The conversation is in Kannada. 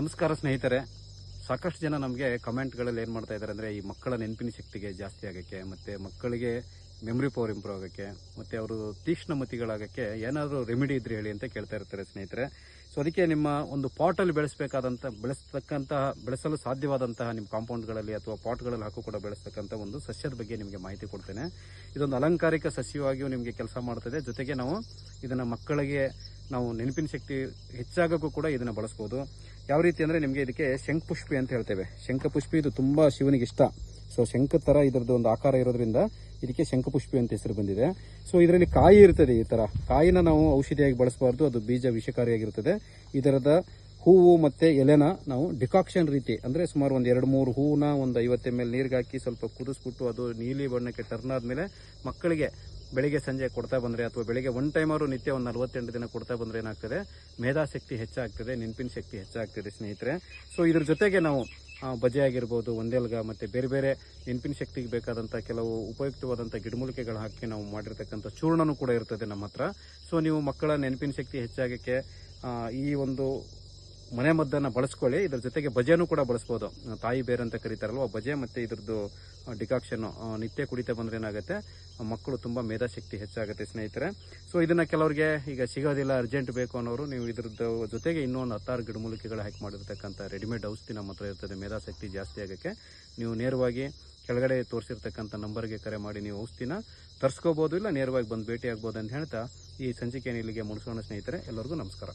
ನಮಸ್ಕಾರ ಸ್ನೇಹಿತರೆ. ಸಾಕಷ್ಟು ಜನ ನಮಗೆ ಕಮೆಂಟ್ಗಳಲ್ಲಿ ಏನು ಮಾಡ್ತಾ ಇದ್ದಾರೆ ಅಂದರೆ ಈ ಮಕ್ಕಳ ನೆನಪಿನ ಶಕ್ತಿಗೆ ಜಾಸ್ತಿ ಆಗೋಕ್ಕೆ, ಮತ್ತು ಮಕ್ಕಳಿಗೆ ಮೆಮ್ರಿ ಪವರ್ ಇಂಪ್ರೂವ್ ಆಗೋಕ್ಕೆ, ಮತ್ತು ಅವರು ತೀಕ್ಷ್ಣ ಮತಿಗಳಾಗೋಕ್ಕೆ ಏನಾದರೂ ರೆಮಿಡಿ ಇದ್ರೆ ಹೇಳಿ ಅಂತ ಕೇಳ್ತಾ ಇರ್ತಾರೆ ಸ್ನೇಹಿತರೆ. ಸೊ ಅದಕ್ಕೆ ನಿಮ್ಮ ಒಂದು ಪಾಟಲ್ಲಿ ಬೆಳೆಸಬೇಕಾದಂಥ ಬೆಳೆಸ್ತಕ್ಕಂತಹ, ಬೆಳೆಸಲು ಸಾಧ್ಯವಾದಂತಹ ನಿಮ್ಮ ಕಾಂಪೌಂಡ್ಗಳಲ್ಲಿ ಅಥವಾ ಪಾಟ್ಗಳಲ್ಲಿ ಹಾಕು ಕೂಡ ಬೆಳೆಸ್ತಕ್ಕಂಥ ಒಂದು ಸಸ್ಯದ ಬಗ್ಗೆ ನಿಮಗೆ ಮಾಹಿತಿ ಕೊಡ್ತೇನೆ. ಇದೊಂದು ಅಲಂಕಾರಿಕ ಸಸ್ಯವಾಗಿಯೂ ನಿಮಗೆ ಕೆಲಸ ಮಾಡ್ತದೆ. ಜೊತೆಗೆ ನಾವು ಇದನ್ನು ಮಕ್ಕಳಿಗೆ ನಾವು ನೆನಪಿನ ಶಕ್ತಿ ಹೆಚ್ಚಾಗೋಕ್ಕೂ ಕೂಡ ಇದನ್ನು ಬಳಸ್ಬೋದು. ಯಾವ ರೀತಿ ಅಂದರೆ ನಿಮಗೆ ಇದಕ್ಕೆ ಶಂಖಪುಷ್ಪಿ ಅಂತ ಹೇಳ್ತೇವೆ. ಶಂಖಪುಷ್ಪಿ ಇದು ತುಂಬ ಶಿವನಿಗೆ ಇಷ್ಟ. ಸೊ ಶಂಖ ಥರ ಇದರದ್ದು ಒಂದು ಆಕಾರ ಇರೋದ್ರಿಂದ ಇದಕ್ಕೆ ಶಂಖಪುಷ್ಪಿ ಅಂತ ಹೆಸರು ಬಂದಿದೆ. ಸೊ ಇದರಲ್ಲಿ ಕಾಯಿ ಇರ್ತದೆ ಈ ಥರ ಕಾಯಿನ ನಾವು ಔಷಧಿಯಾಗಿ ಬಳಸಬಾರ್ದು. ಅದು ಬೀಜ ವಿಷಕಾರಿಯಾಗಿರ್ತದೆ. ಇದರದ ಹೂವು ಮತ್ತೆ ಎಲೆನ ನಾವು ಡಿಕಾಕ್ಷನ್ ರೀತಿ ಅಂದರೆ ಸುಮಾರು ಒಂದು ಎರಡು ಮೂರು ಹೂವನ್ನ ಒಂದು ಐವತ್ತು ಎಂ ಎಲ್ ನೀರಿಗೆ ಹಾಕಿ ಸ್ವಲ್ಪ ಕುದಿಸ್ಬಿಟ್ಟು ಅದು ನೀಲಿ ಬಣ್ಣಕ್ಕೆ ಟರ್ನ್ ಆದಮೇಲೆ ಮಕ್ಕಳಿಗೆ ಬೆಳಿಗ್ಗೆ ಸಂಜೆ ಕೊಡ್ತಾ ಬಂದರೆ ಅಥವಾ ಬೆಳಿಗ್ಗೆ ಒನ್ ಟೈಮ್ ಅವರು ನಿತ್ಯ ಒಂದು ನಲವತ್ತೆಂಟು ದಿನ ಕೊಡ್ತಾ ಬಂದರೆ ಏನಾಗ್ತದೆ? ಮೇಧಾಶಕ್ತಿ ಹೆಚ್ಚಾಗ್ತದೆ, ನೆನಪಿನ ಶಕ್ತಿ ಹೆಚ್ಚಾಗ್ತದೆ ಸ್ನೇಹಿತರೆ. ಸೊ ಇದ್ರ ಜೊತೆಗೆ ನಾವು ಬಜೆ ಆಗಿರ್ಬೋದು ಒಂದೇಲ್ಗ ಮತ್ತು ಬೇರೆ ಬೇರೆ ನೆನಪಿನ ಶಕ್ತಿಗೆ ಬೇಕಾದಂಥ ಕೆಲವು ಉಪಯುಕ್ತವಾದಂಥ ಗಿಡಮೂಲಿಕೆಗಳು ಹಾಕಿ ನಾವು ಮಾಡಿರ್ತಕ್ಕಂಥ ಚೂರ್ಣನೂ ಕೂಡ ಇರ್ತದೆ ನಮ್ಮ ಹತ್ರ ಸೊ ನೀವು ಮಕ್ಕಳ ನೆನಪಿನ ಶಕ್ತಿ ಹೆಚ್ಚಾಗಕ್ಕೆ ಈ ಒಂದು ಮನೆ ಮದ್ದನ್ನ ಬಳಸ್ಕೊಳ್ಳಿ, ಇದ್ರ ಜೊತೆಗೆ ಬಜೆನೂ ಕೂಡ ಬಳಸ್ಬೋದು. ತಾಯಿ ಬೇರೆ ಅಂತ ಕರೀತಾರಲ್ವ ಬಜೆ ಮತ್ತು ಇದ್ರದ್ದು ಡಿಕಾಕ್ಷನ್ ನಿತ್ಯ ಕುಡಿತಾ ಬಂದ್ರೆ ಏನಾಗುತ್ತೆ ಮಕ್ಕಳು ತುಂಬ ಮೇಧಾಶಕ್ತಿ ಹೆಚ್ಚಾಗುತ್ತೆ ಸ್ನೇಹಿತರೆ. ಸೊ ಇದನ್ನ ಕೆಲವರಿಗೆ ಈಗ ಸಿಗೋದಿಲ್ಲ ಅರ್ಜೆಂಟ್ ಬೇಕು ಅನ್ನೋರು, ನೀವು ಇದ್ರದ್ದು ಜೊತೆಗೆ ಇನ್ನೊಂದು ಹತ್ತಾರು ಗಿಡಮೂಲಿಕೆಗಳು ಹಾಕಿ ಮಾಡಿರ್ತಕ್ಕಂಥ ರೆಡಿಮೇಡ್ ಔಷಧಿ ನಮ್ಮ ಹತ್ರ ಇರ್ತದೆ, ಮೇಧಾಶಕ್ತಿ ಜಾಸ್ತಿ ಆಗೋಕ್ಕೆ. ನೀವು ನೇರವಾಗಿ ಕೆಳಗಡೆ ತೋರಿಸಿರ್ತಕ್ಕಂಥ ನಂಬರ್ಗೆ ಕರೆ ಮಾಡಿ ನೀವು ಔಷಧಿನ ತರಿಸ್ಕೋಬೋದು, ಇಲ್ಲ ನೇರವಾಗಿ ಬಂದು ಭೇಟಿ ಆಗ್ಬೋದು ಅಂತ ಹೇಳ್ತಾ ಈ ಸಂಚಿಕೆಯನ್ನು ಇಲ್ಲಿಗೆ ಮುಗಿಸೋಣ ಸ್ನೇಹಿತರೆ. ಎಲ್ಲರಿಗೂ ನಮಸ್ಕಾರ.